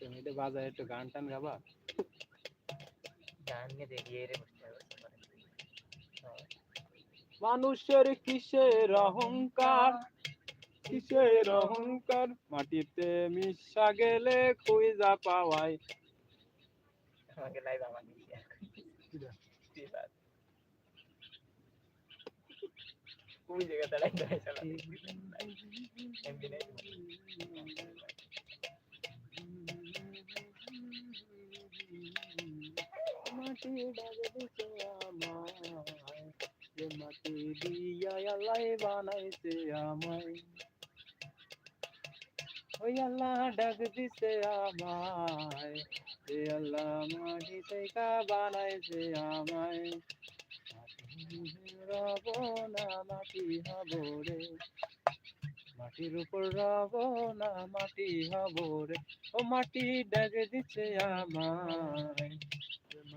তুমি এটা বাজায় একটু গান টান গাবা? গান নিয়ে দেখিয়ে রে বসতে হবে মানুষের কিসের অহংকার? কিসের অহংকার? মাটিতে মিশা গেলে খুঁজা পাওয়াই আমাকে লাইভ আমাকে কোন জায়গা দাঁড়াই দাঁড়াই চালা এমবি নাই মাটি দিছে আমায় যে মাটি দিয়া আল্লাহ বানাইছে আমায় ওই আল্লাহ ডাক দিছে আমায় যে আল্লাহ মাটি থেকে বানাইছে আমায় না মাটি হব মাটির উপর রব না মাটি হব ও মাটি ডাক দিছে আমায়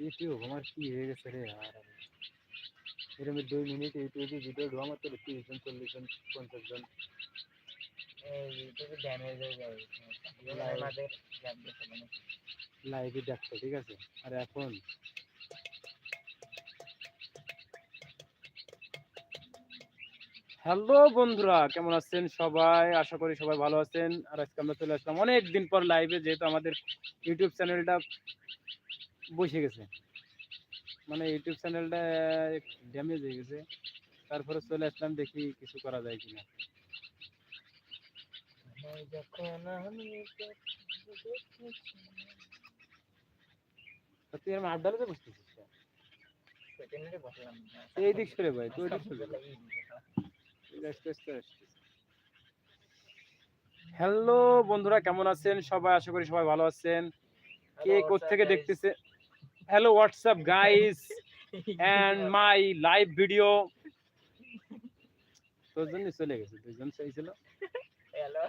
ইউটিউব আমার কি হয়ে গেছে রে আর এরকম দুই মিনিট ইউটিউবে ভিডিও তিরিশ জন চল্লিশ জন পঞ্চাশ জন। লাইভে দেখতো ঠিক আছে? আর এখন? হ্যালো বন্ধুরা কেমন আছেন সবাই? আশা করি সবাই ভালো আছেন। আর আজকে আমরা চলে আসলাম অনেকদিন পর লাইভে যেহেতু আমাদের ইউটিউব চ্যানেলটা বসে গেছে। মানে ইউটিউব চ্যানেলটা ড্যামেজ হয়ে গেছে। তারপরে চলে আসলাম দেখি কিছু করা যায় কিনা। তুই আমার আড্ডালে বসতেছিস এই দিক সরে ভাই তুই দিক সরে। হ্যালো বন্ধুরা কেমন আছেন? সবাই আশা করি সবাই ভালো আছেন। কে থেকে দেখতেছে? Hello WhatsApp guys and my live video তোর জন্য চলে গেছে দুজন চাইছিল। হ্যালো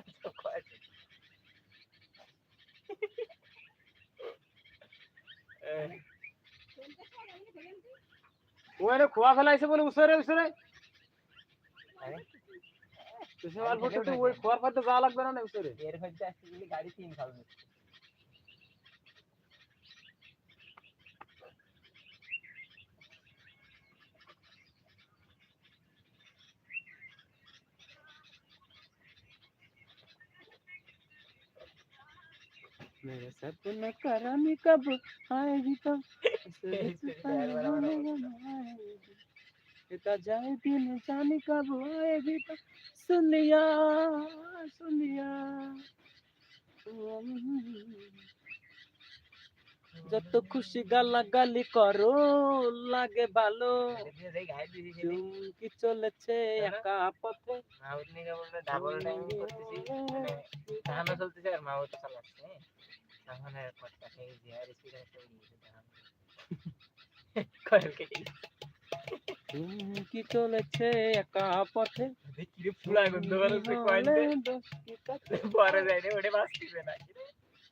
ওরে খোয়া ফেলাইছে বলে উসরে উসরে? সবার বসে তো ওই খোয়ার ফাতে যা লাগবে না ভিতরে এর হচ্ছে আসলে গাড়ি 3000 मेरे सपना करम कब आएगी तो इतना जाए दिन जाने कब आएगी तो সুনিয়া সুনিয়া যত খুশি গালাগালি করো, লাগে ভালো। কি চলেছে একা পথে। ডাবল করতেছি মানে চলতেছে আর মাও তো চালাচ্ছে তখন কি চলেছে একা পথে। কিরে ফুলা গন্ধ করে সে কয়েনতে পরে যায় না ওটা বাঁচতিবে না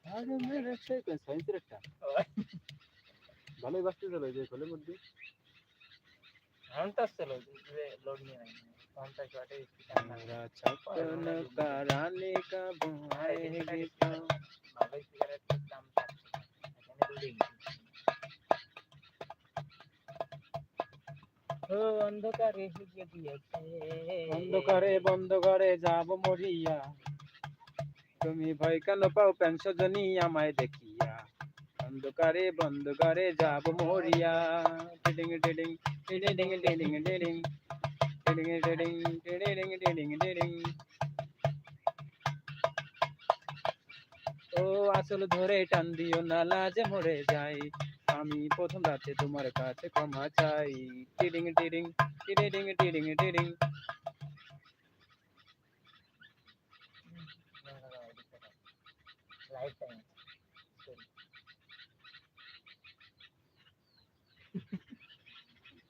আরে মেরে সে কই সাইন্সের একটা ভালোই বাঁচতে চলে যে কলের মধ্যে হান্টাস চলো যে লোড নিয়ে নাই হান্টাস অন্ধকারে দিয়েছে অন্ধকারে বন্ধ ঘরে যাব মরিয়া তুমি ভয় কেন পাও পেনশনি আমায় দেখিয়া অন্ধকারে বন্ধ ঘরে যাব মরিয়া টিডিং টিডিং টিডিং টিডিং টিডিং টিডিং টিডিং টিডিং টিডিং টিডিং ও আসল ধরে টান দিও না লাজে মরে যাই আমি প্রথম রাতে তোমার কাছে ক্ষমা চাই। টিডিং টিডিং টিডিং টিডিং টাইম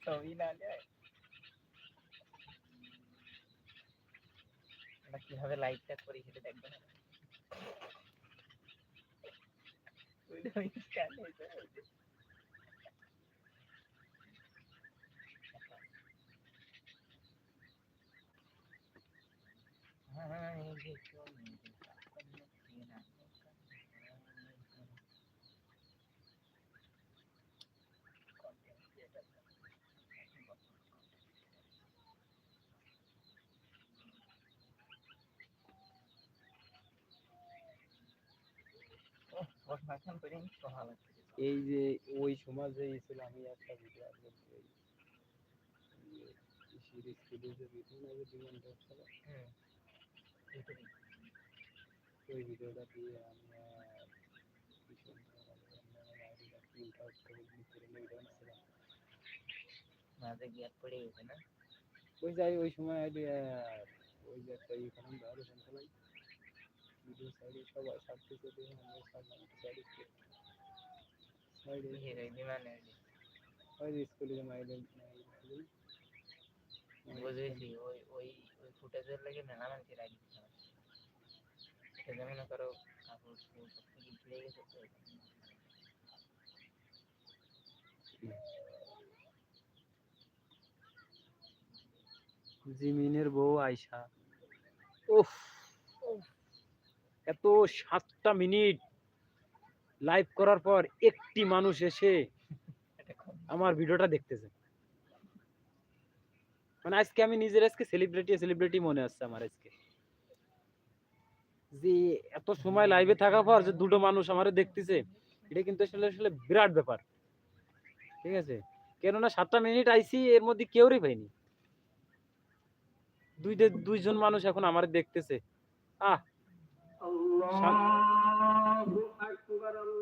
ছবি না যায় কীভাবে লাইভটা করি সেটা দেখবে না ওই যে। আগে চলে যেতাম চেনা content creator ওহ, ওর মাঝখান করে আমি তো ভালো লাগছে। এই যে ওই সময় যে ছিল আমি একটা ভিডিও আপলোড করি। সিরিজ ভিডিও যে বিমান ছিল হুম, ইউটিউবে। ওই ভিডিওটা দিয়ে আমরা ভীষণ আইডিটা প্রিন্ট আউট করে ভিতরে মেরে আনছিলাম মাঝে gap পড়ে গেছে না? ওই যাই ওই সময় আইডিয়া ওই যে একটা ইউকান ভায়োলেশন খেলাই ভিডিও সাইডে সবাই ছাড়তেছে দিয়ে আমরা ছাড়লাম সাইডে সাইডে কিসের ওই বিমানের যে? ওই যে স্কুলে যে মাইলে বুঝেছি, ওই ওই ওই ফুটেজের লেগে মেলা মানুষের আইডি এটা মনে করো কাপড় চোপড় সব কিছু ভুলে গেছে তো জিমিনের বউ আয়শা। উফ। এত সাতটা মিনিট লাইভ করার পর একটি মানুষ এসে আমার ভিডিওটা দেখতেছে। মানে আজকে আমি নিজের আজকে সেলিব্রিটি সেলিব্রিটি মনে হচ্ছে আমার আজকে। যে এত সময় লাইভে থাকার পর যে দুটো মানুষ আমার দেখতেছে, এটা কিন্তু আসলে আসলে বিরাট ব্যাপার। ঠিক আছে? কেননা সাতটা মিনিট আইসি এর মধ্যে কেউরই পাইনি। দুই দুইজন মানুষ এখন আমার দেখতেছে। আহ! আল্লাহু আকবার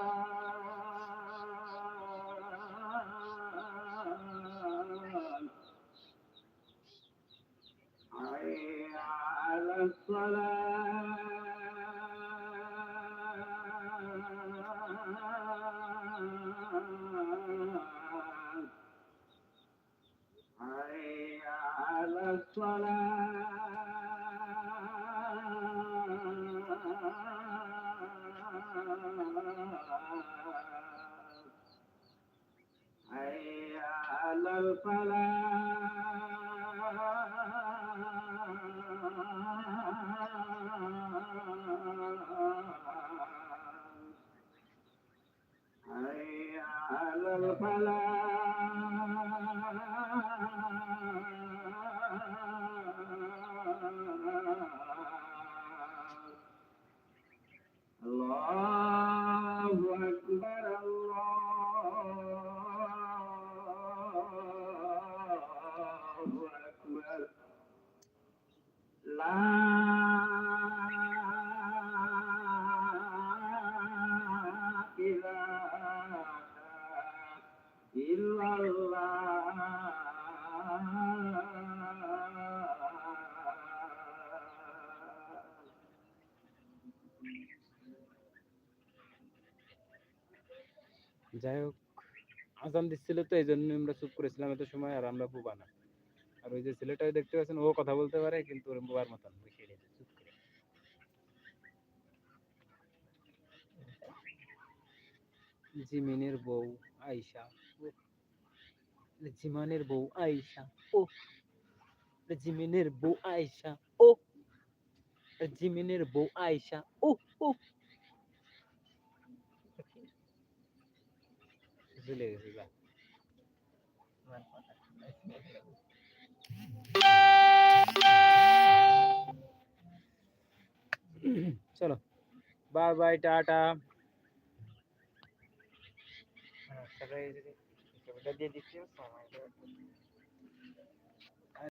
الصلاة حي على الفلاح حي على الفلاح যাই হোক, আজান দিচ্ছিল তো, এই জন্য আমরা চুপ করেছিলাম এত সময়, আর আমরা বুবা না। আর ওই যে ছেলেটাকে দেখতে পাচ্ছেন, ও কথা বলতে পারে, কিন্তু ওর বোবার মতন বসে রয়েছে চুপ করে। জিমিনের বউ আয়শা জিমানের বউ আয়শা, ও। জিমিনের বউ আয়শা, ও। জিমিনের বউ আয়শা, ও ও। চলে গেছে যা আমার কথা চলো বাই বাই টাটা হ্যাঁ, সবাই যদি ছবিটা দিয়ে দিচ্ছি সময়